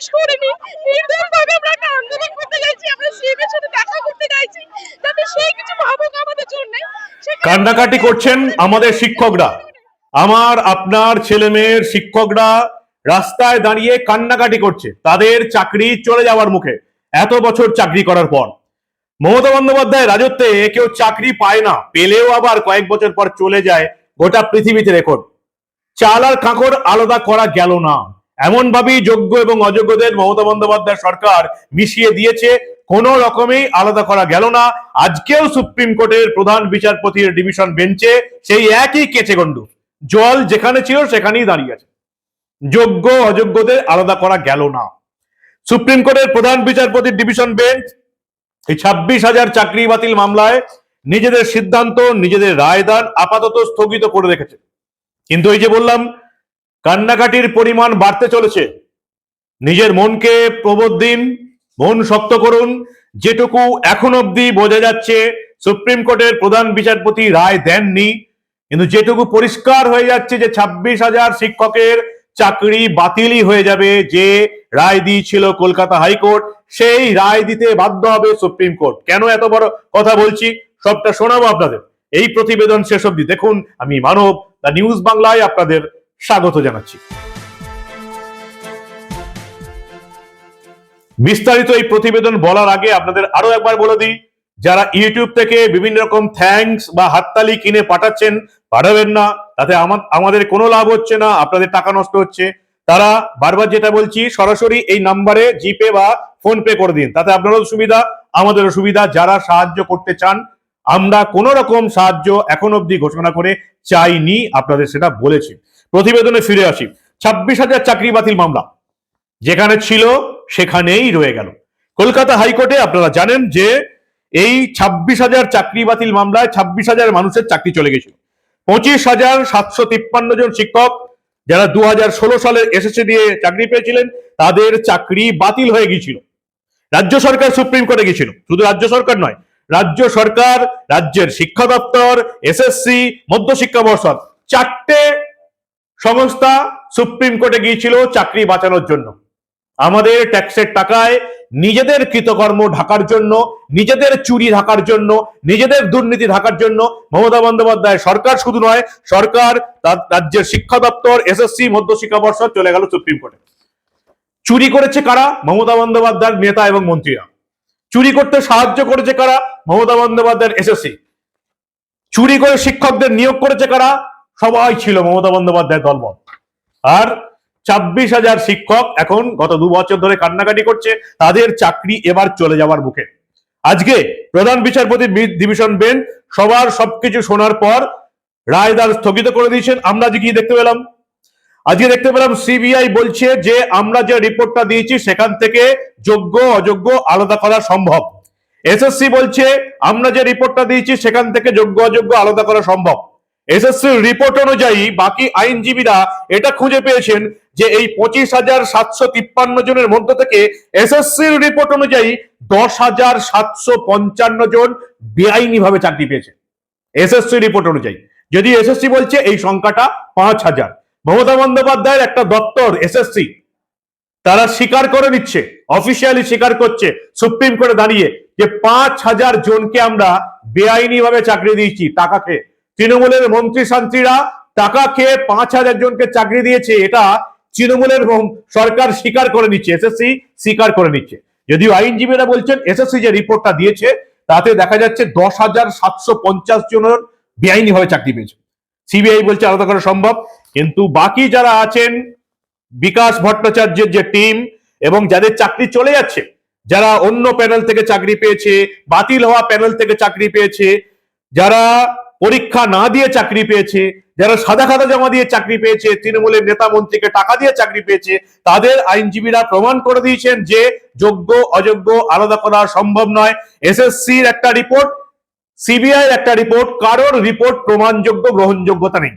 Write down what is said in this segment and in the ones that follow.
জিজ্ঞেস করিনি। আমরা একটা আন্দোলন করতে যাচ্ছি আমরা সাথে দেখা করতে যাচ্ছি সেই কিছু ভাবুক আমাদের জন্য কান্নাকাটি করছেন আমাদের শিক্ষকরা। আমার আপনার ছেলে মেয়ের শিক্ষকরা রাস্তায় দাঁড়িয়ে কান্নাকাটি করছে। তাদের চাকরি চলে যাওয়ার মুখে এত বছর চাকরি করার পর। মমতা বন্দ্যোপাধ্যায় রাজত্বে কেউ চাকরি পায় না পেলেও আবার কয়েক বছর পর চলে যায় গোটা পৃথিবীতে রেকর্ড। চাল আর কাঁকড় আলাদা করা গেল না। এমন ভাবেই যোগ্য এবং অযোগ্যদের মমতা বন্দ্যোপাধ্যায় সরকার মিশিয়ে দিয়েছে, কোন রকমেই আলাদা করা গেল না। আজকেও সুপ্রিম কোর্টের প্রধান বিচারপতির ডিভিশন বেঞ্চে সেই একই কেচে গন্ডু জল যেখানে ছিল সেখানেই দাঁড়িয়ে আছে। যোগ্য, অযোগ্যদের আলাদা করা গেল না। সুপ্রিম কোর্টের প্রধান বিচারপতির ডিভিশন বেঞ্চ এই ছাব্বিশ হাজার চাকরি বাতিল মামলায় নিজেদের সিদ্ধান্ত, নিজেদের রায়দান আপাতত স্থগিত করে রেখেছে। কিন্তু এই যে বললাম কান্নাকাটির পরিমাণ বাড়তে চলেছে। নিজের মনকে প্রবোধ দিন, মন শক্ত করুন। যেটুকু এখন অবধি বোঝা যাচ্ছে, সুপ্রিম কোর্টের প্রধান বিচারপতি রায় দেননি। কিন্তু যেটুকু পরিষ্কার হয়ে যাচ্ছে যে ছাব্বিশ হাজার শিক্ষকের চাকরি বাতিলই হয়ে যাবে, যে রায় দিয়েছিল কলকাতা হাইকোর্ট, সেই রায় দিতে বাধ্য হবে সুপ্রিম কোর্ট। কেন এত বড় কথা বলছি? সবটা শোনাবো আপনাদের। এই প্রতিবেদন শেষ অবধি। দেখুন, আমি মানব, দ্য নিউজ বাংলায় আপনাদের স্বাগত জানাচ্ছি। বিস্তারিত এই প্রতিবেদন বলার আগে আপনাদের আরও একবার বলে দিই, যারা ইউটিউব থেকে বিভিন্ন রকম থ্যাঙ্কস বা হাততালি কিনে পাঠাচ্ছেন, পাঠাবেন না। তাতে আমাদের কোনো লাভ হচ্ছে না, আপনাদের টাকা নষ্ট হচ্ছে। তারা বারবার যেটা বলছি, সরাসরি এই নাম্বারে জিপে বা ফোন পে করে দিন। তাতে আপনারও সুবিধা, আমাদেরও সুবিধা। যারা সাহায্য করতে চান, আমরা কোন রকম সাহায্য এখন অবধি ঘোষণা করে চাইনি, আপনাদের সেটা বলেছি। প্রতিবেদনে ফিরে আসি। ছাব্বিশ হাজার চাকরি বাতিল মামলা। যেখানে ছিল, সেখানেই রয়ে গেল। কলকাতা হাইকোর্টে আপনারা জানেন যে এই ছাব্বিশ হাজার চাকরি বাতিল মামলায় ছাব্বিশ হাজার মানুষের চাকরি চলে গেছিল। পঁচিশ হাজার সাতশো তিপ্পান্ন জন শিক্ষক যারা দু হাজার ষোলো সালে এসএসসি দিয়ে চাকরি পেয়েছিলেন, তাদের চাকরি বাতিল হয়ে গিয়েছিল। রাজ্য সরকার সুপ্রিম কোর্টে গিয়েছিল। শুধু রাজ্য সরকার নয়, রাজ্য সরকার, রাজ্যের শিক্ষা দপ্তর, এসএসসি, মধ্যশিক্ষা পর্ষদ, চারটে সংস্থা সুপ্রিম কোর্টে গিয়েছিল চাকরি বাঁচানোর জন্য। আমাদের ট্যাক্সের টাকায় নিজেদের কৃতকর্ম ঢাকার জন্য, নিজেদের চুরি ঢাকার জন্য, নিজেদের দুর্নীতি ঢাকার জন্য মমতা বন্দ্যোপাধ্যায় সরকার শুধু নয়, সরকার রাজ্যের শিক্ষা দপ্তর এসএসসি মধ্যশিক্ষা পর্ষদ চলে গেল সুপ্রিম কোর্টে। চুরি করেছে কারা? মমতা বন্দ্যোপাধ্যায়ের নেতা এবং মন্ত্রীরা। চুরি করতে সাহায্য করেছে কারা? মমতা বন্দ্যোপাধ্যায়ের এসএসসি চুরি করে শিক্ষকদের নিয়োগ করেছে কারা? সবাই ছিল মমতা বন্দ্যোপাধ্যায়ের দলবল। আর ছাব্বিশ হাজার শিক্ষক এখন গত দু বছর ধরে কান্নাকাটি করছে, তাদের চাকরি এবার চলে যাওয়ার মুখে আজকে প্রধান বিচারপতি ডিভিশন বেঞ্চ সবার সবকিছু শোনার পর রায়দার স্থগিত করে দিয়েছেন। আমরা আজকে কি দেখতে পেলাম? আজকে দেখতে পেলাম সিবিআই বলছে যে আমরা যে রিপোর্টটা দিয়েছি সেখান থেকে যোগ্য, অযোগ্য আলাদা করা সম্ভব। এসএসসি বলছে আমরা যে রিপোর্টটা দিয়েছি সেখান থেকে যোগ্য, অযোগ্য আলাদা করা সম্ভব। এসএসসির রিপোর্ট অনুযায়ী বাকি আইনজীবীরা এটা খুঁজে পেয়েছেন যে এই পঁচিশ হাজার সাতশো তিপ্পান্ন জনের মধ্য থেকে এসএসসির রিপোর্ট অনুযায়ী দশ হাজার সাতশো পঞ্চান্ন জন বেআইনি ভাবে চাকরি পেয়েছে। এসএসসি রিপোর্ট অনুযায়ী। যদি এসএসসি বলছে এই সংখ্যাটা পাঁচ হাজার। মমতা বন্দ্যোপাধ্যায়ের একটা দপ্তর এসএসসি তারা স্বীকার করে নিচ্ছে অফিসিয়ালি স্বীকার করছে সুপ্রিম কোর্টে দাঁড়িয়ে যে পাঁচ হাজার জনকে আমরা বেআইনি ভাবে চাকরি দিয়েছি, টাকা খেয়ে। তৃণমূলের মন্ত্রী শান্ত্রীরা টাকা খেয়ে পাঁচ হাজার জনকে চাকরি দিয়েছে, এটা তৃণমূলের সরকার স্বীকার করে নিচ্ছে, এসএসসি স্বীকার করে নিচ্ছে। যদিও আইনজীবীরা বলছেন, এসএসসি যে রিপোর্টটা দিয়েছে, তাতে দেখা যাচ্ছে দশ হাজার সাতশো পঞ্চাশ জনের বেআইনি ভাবে চাকরি পেয়েছে। সিবিআই বলছে আলাদা করা সম্ভব, কিন্তু বাকি যারা আছেন, বিকাশ ভট্টাচার্যের যে টিম এবং যাদের চাকরি চলে যাচ্ছে, যারা অন্য প্যানেল থেকে চাকরি পেয়েছে, বাতিল হওয়া প্যানেল থেকে চাকরি পেয়েছে, যারা পরীক্ষা না দিয়ে চাকরি পেয়েছে, যারা সাদা খাতা জমা দিয়ে চাকরি পেয়েছে, তৃণমূলের নেতা মন্ত্রীকে টাকা দিয়ে চাকরি পেয়েছে, তাদের আইনজীবীরা প্রমাণ করে দিয়েছেন যে যোগ্য, অযোগ্য আলাদা করা সম্ভব নয়। এসএসসির একটা রিপোর্ট, সিবিআই একটা রিপোর্ট, কারোর রিপোর্ট প্রমাণযোগ্য, গ্রহণযোগ্যতা নেই।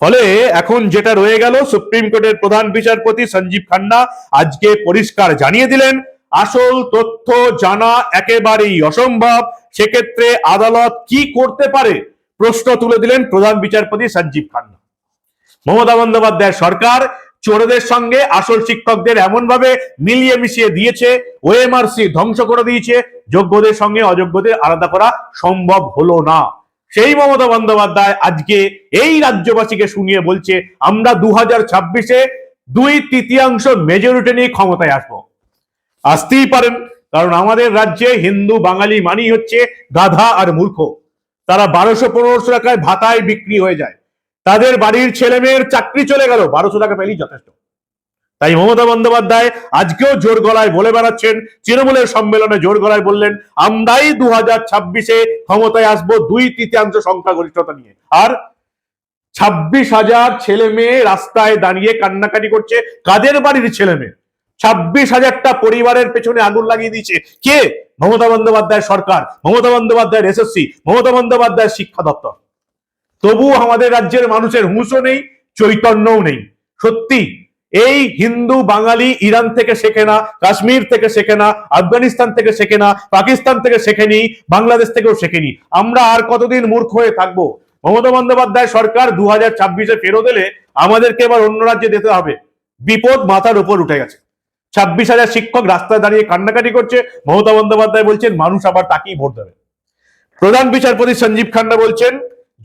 ফলে এখন যেটা রয়ে গেল, সুপ্রিম কোর্টের প্রধান বিচারপতি সঞ্জীব খান্না আজকে পরিষ্কার জানিয়ে দিলেন, আসল তথ্য জানা একেবারেই অসম্ভব। সেক্ষেত্রে আদালত কি করতে পারে? প্রশ্ন তুলে দিলেন প্রধান বিচারপতি সঞ্জীব খান্না। মমতা বন্দ্যোপাধ্যায় সরকার চোরদের সঙ্গে আসল শিক্ষকদের এমন ভাবে মিলিয়ে মিশিয়ে দিয়েছে, ওএমআরসি ধ্বংস করে দিয়েছে, যোগ্যদের সঙ্গে অযোগ্যদের আলাদা করা সম্ভব হলো না। সেই মমতা বন্দ্যোপাধ্যায় আজকে এই রাজ্যবাসীকে শুনিয়ে বলছে, আমরা দু হাজার ছাব্বিশে দুই তৃতীয়াংশ মেজরিটি নিয়ে ক্ষমতায় আসব। আসতেই পারেন কারণ আমাদের রাজ্যে হিন্দু, বাঙালি মানি হচ্ছে গাধা আর মূর্খ। তারা বারোশো পনেরোশো টাকায় ভাতায় বিক্রি হয়ে যায়। তাদের বাড়ির ছেলে মেয়ের চাকরি চলে গেল, বারোশো টাকা পেলেই যথেষ্ট। তাই মমতা বন্দ্যোপাধ্যায় আজকেও জোর গলায় বলে বেড়াচ্ছেন, তৃণমূলের সম্মেলনে জোর গলায় বললেন আমরাই দু হাজার ছাব্বিশে ক্ষমতায় আসব দুই তৃতীয়াংশ সংখ্যাগরিষ্ঠতা নিয়ে। আর ছাব্বিশ হাজার ছেলে মেয়ে রাস্তায় দাঁড়িয়ে কান্নাকাটি করছে কাদের বাড়ির ছেলে মেয়ে ছাব্বিশ হাজারটা পরিবারের পেছনে আগুন লাগিয়ে দিয়েছে। কে? মমতা বন্দ্যোপাধ্যায় সরকার, মমতা বন্দ্যোপাধ্যায়ের এসএসসি, মমতা বন্দ্যোপাধ্যায়ের শিক্ষা দপ্তর। তবু আমাদের রাজ্যের মানুষের হুঁশও নেই, চৈতন্যও নেই। সত্যি, এই হিন্দু, বাঙালি, ইরান থেকে শেখে না, কাশ্মীর থেকে শেখে না, আফগানিস্তান থেকে শেখে না, পাকিস্তান থেকে শেখেনি বাংলাদেশ থেকেও শেখেনি আমরা আর কতদিন মূর্খ হয়ে থাকব? মমতা বন্দ্যোপাধ্যায় সরকার দু হাজার ছাব্বিশে ফেরত এলে আমাদেরকে এবার অন্য রাজ্যে যেতে হবে। বিপদ মাথার উপর উঠে গেছে। ছাব্বিশ হাজার শিক্ষক রাস্তায় দাঁড়িয়ে কান্নাকাটি করছে। মমতা বন্দ্যোপাধ্যায় বলছেন, মানুষ আবার তাকেই ভোট দেবে। প্রধান বিচারপতি সঞ্জীব খান্না বলছেন,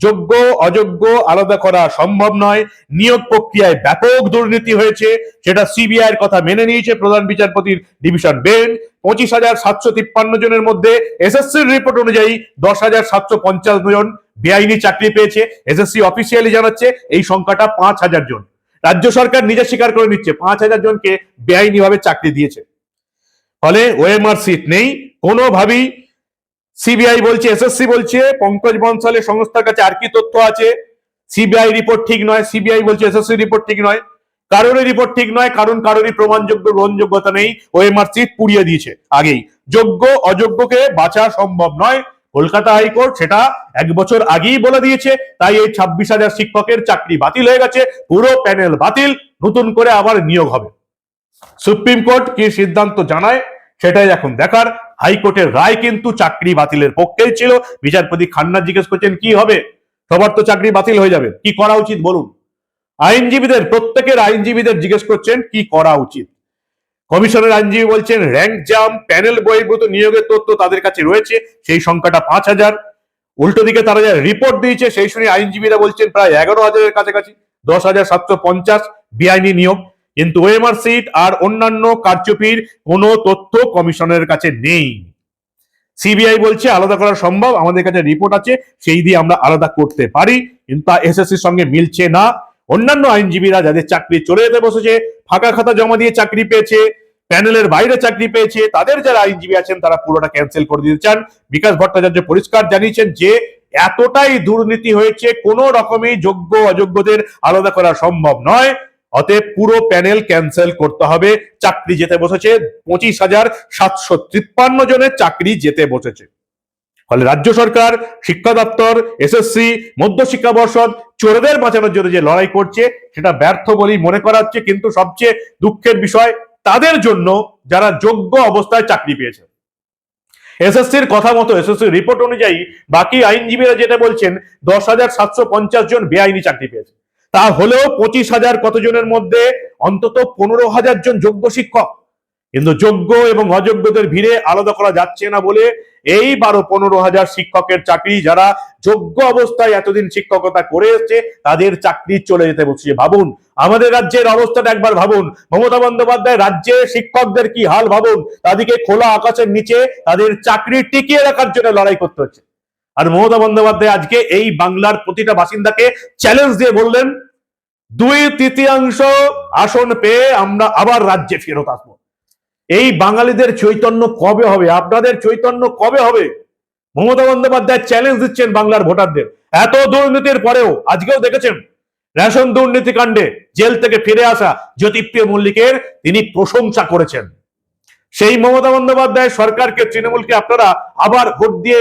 যোগ্য, অযোগ্য, আলাদা করা সম্ভব নয়। নিয়োগ প্রক্রিয়ায় ব্যাপক দুর্নীতি হয়েছে, সেটা সিবিআই এর কথা মেনে নিয়েছে প্রধান বিচারপতির ডিভিশন বেঞ্চ। পঁচিশ হাজার সাতশো তিপ্পান্ন জনের মধ্যে এসএসসির রিপোর্ট অনুযায়ী দশ হাজার সাতশো পঞ্চাশ জন বেআইনি চাকরি পেয়েছে। এসএসসি অফিসিয়ালি জানাচ্ছে, এই সংখ্যাটা পাঁচ হাজার জন। রাজ্য সরকার নিজে স্বীকার করে নিচ্ছে। পাঁচ হাজার জনকে বেআইনি ভাবে চাকরি দিয়েছে। ফলে ওএমআর সিট নেই। কোনোভাবেই সিবিআই বলছে, এসএসসি বলছে, পঙ্কজ বনসালের সংস্থার কাছে আর কি তথ্য আছে? সিবিআই রিপোর্ট ঠিক নয়। সিবিআই বলছে এসএসসি রিপোর্ট ঠিক নয়। কারোরই রিপোর্ট ঠিক নয়। কারণ কারোরই প্রমাণযোগ্য, গ্রহণযোগ্যতা নেই। ওএমআর সিট পুড়িয়ে দিয়েছে আগেই। যোগ্য, অযোগ্যকে বাঁচা সম্ভব নয়। কলকাতা হাইকোর্ট সেটা এক বছর আগেই বলে দিয়েছে, তাই এই ছাব্বিশ হাজার শিক্ষকের চাকরি বাতিল হয়ে গেছে, পুরো প্যানেল বাতিল, নতুন করে আবার নিয়োগ হবে। সুপ্রিম কোর্ট কি সিদ্ধান্ত জানায় সেটাই এখন দেখার। হাইকোর্টের রায় কিন্তু চাকরি বাতিলের পক্ষেই ছিল। বিচারপতি খান্না জিজ্ঞেস করছেন, কি হবে? সবার তো চাকরি বাতিল হয়ে যাবে। কি করা উচিত বলুন? আইনজীবীদের, প্রত্যেকের আইনজীবীদের জিজ্ঞেস করছেন, কি করা উচিত? কমিশনের আইনজীবী বলছেন র্যাঙ্ক জাম প্যানেল বহির্ভূত নিয়োগের তথ্য তাদের কাছে রয়েছে, সেই সংখ্যাটা পাঁচ হাজার। উল্টো দিকে তারা যা রিপোর্ট দিয়েছে, সেই শুনে আইনজীবীরা বলছেন প্রায় এগারো হাজারের কাছাকাছি, দশ হাজার সাতশো পঞ্চাশ বেআইনি নিয়োগ। কিন্তু ওএমআর সিট আর অন্যান্য কারচুপির কোনো তথ্য কমিশনের কাছে নেই। সিবিআই বলছে, আলাদা করা সম্ভব, আমাদের কাছে রিপোর্ট আছে, সেই দিয়ে আমরা আলাদা করতে পারি, কিন্তু তা এসএসসির সঙ্গে মিলছে না। অন্যান্য আইনজীবীরা যাদের চাকরি চলে যেতে বসেছে, ফাঁকা খাতা জমা দিয়ে চাকরি পেয়েছে, প্যানেলের বাইরে চাকরি পেয়েছে, তাদের যারা আইনজীবী আছেন তারা পুরোটা ক্যান্সেল করে দিতে চান। বিকাশ ভট্টাচার্য পরিষ্কার জানিয়েছেন যে, এতটাই দুর্নীতি হয়েছে, কোনো রকমই যোগ্য অযোগ্যদের আলাদা করা সম্ভব নয়। অতএব পুরো প্যানেল ক্যান্সেল করতে হবে। চাকরি যেতে বসেছে, পঁচিশ হাজার সাতশো তিপ্পান্ন জনের চাকরি যেতে বসেছে। ফলে রাজ্য সরকার, শিক্ষা দপ্তর এসএসসি মধ্য শিক্ষা পর্ষদ চোরদের বাঁচানোর জন্য যে লড়াই করছে, সেটা ব্যর্থ বলেই মনে করা হচ্ছে কিন্তু সবচেয়ে দুঃখের বিষয়, তাদের জন্য যারা যোগ্য অবস্থায় চাকরি পেয়েছে। এসএসসির কথা মতো এসএসসির রিপোর্ট অনুযায়ী বাকি আইনজীবীরা যেটা বলছেন, দশ হাজার সাতশো পঞ্চাশ জন বেআইনি চাকরি পেয়েছে। তা হলেও পঁচিশ হাজার কতজনের মধ্যে অন্তত পনেরো হাজার জন যোগ্য শিক্ষক? কিন্তু যোগ্য এবং অযোগ্যদের ভিড়ে আলাদা করা যাচ্ছে না বলে এই বারো পনেরো হাজার শিক্ষকের চাকরি, যারা যোগ্য অবস্থায় এতদিন শিক্ষকতা করে এসছে, তাদের চাকরি চলে যেতে বসছে। ভাবুন, আমাদের রাজ্যের অবস্থাটা একবার ভাবুন। মমতা বন্দ্যোপাধ্যায় রাজ্যে শিক্ষকদের কি হাল ভাবুন? তাদেরকে খোলা আকাশের নিচে তাদের চাকরি টিকিয়ে রাখার জন্য লড়াই করতে হচ্ছে। আর মমতা বন্দ্যোপাধ্যায় আজকে এই বাংলার প্রতিটা বাসিন্দাকে চ্যালেঞ্জ দিয়ে বললেন, দুই তৃতীয়াংশ আসন পেয়ে আমরা আবার রাজ্যে ফেরত আসব। এই বাঙালিদের চৈতন্য কবে হবে? আপনাদের চৈতন্য কবে হবে? মমতা বন্দ্যোপাধ্যায় চ্যালেঞ্জ দিচ্ছেন বাংলার ভোটারদের। এত দুর্নীতির পরেও আজকেও দেখেছেন, রেশন দুর্নীতি কাণ্ডে জেল থেকে ফিরে আসা জ্যোতিপ্রিয় মল্লিকের তিনি প্রশংসা করেছেন। সেই মমতা বন্দ্যোপাধ্যায় সরকারকে, তৃণমূলকে আপনারা আবার ভোট দিয়ে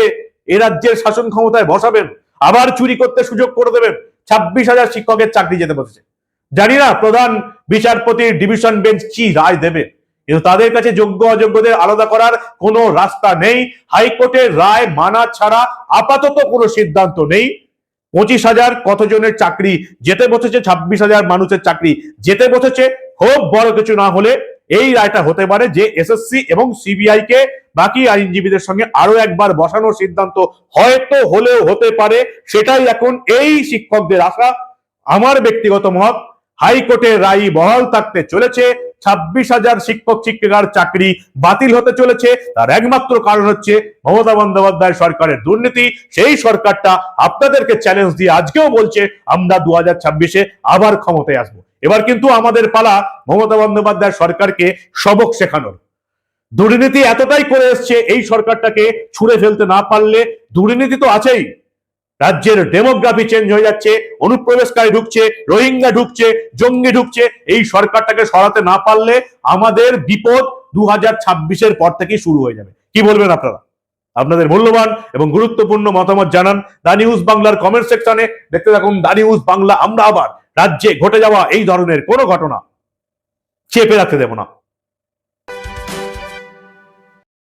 এ রাজ্যের শাসন ক্ষমতায় বসাবেন, আবার চুরি করতে সুযোগ করে দেবেন, ছাব্বিশ হাজার শিক্ষকের চাকরি যেতে বসেছে। জানি না প্রধান বিচারপতির ডিভিশন বেঞ্চ কি রায় দেবে। কিন্তু তাদের কাছে যোগ্য অযোগ্যদের আলাদা করার কোনো রাস্তা নেই। হাইকোর্টের রায় মানা ছাড়া আপাতত কোনো সিদ্ধান্ত নেই। পঁচিশ হাজার কতজনের চাকরি? যেতে বসেছে ছাব্বিশ হাজার মানুষের চাকরি। যেতে বসেছে খুব বড় কিছু না হলে এই রায়টা হতে পারে যে এসএসসি এবং সিবিআই কে বাকি আইনজীবীদের সঙ্গে আরও একবার বসানোর সিদ্ধান্ত হয়তো হলেও হতে পারে। সেটাই এখন এই শিক্ষকদের আশা। আমার ব্যক্তিগত মত হাইকোর্টের রায় বহাল থাকতে চলেছে। ছাব্বিশ হাজার শিক্ষক শিক্ষিকার চাকরি বাতিল হতে চলেছে। তার একমাত্র কারণ হচ্ছে মমতা বন্দ্যোপাধ্যায় সরকারের দুর্নীতি। সেই সরকারটা আপনাদেরকে চ্যালেঞ্জ দিয়ে আজকেও বলছে, আমরা দু হাজার ছাব্বিশে আবার ক্ষমতায় আসব। এবার কিন্তু আমাদের পালা মমতা বন্দ্যোপাধ্যায় সরকারকে সবক শেখানোর। দুর্নীতি এতটাই করে এসছে, এই সরকারটাকে ছুঁড়ে ফেলতে না পারলে দুর্নীতি তো আছেই। রাজ্যের ডেমোগ্রাফি চেঞ্জ হয়ে যাচ্ছে, অনুপ্রবেশকারী ঢুকছে, রোহিঙ্গা ঢুকছে, জঙ্গি ঢুকছে, এই সরকারটাকে সরাতে না পারলে আমাদের বিপদ দু হাজার ছাব্বিশের পর থেকেই শুরু হয়ে যাবে। কি বলবেন আপনারা? আপনাদের মূল্যবান এবং গুরুত্বপূর্ণ মতামত জানান দা নিউজ বাংলার কমেন্ট সেকশনে দেখতে থাকুন দা নিউজ বাংলা, আমরা আবার রাজ্যে ঘটে যাওয়া এই ধরনের কোনো ঘটনা চেপে রাখতে দেব না।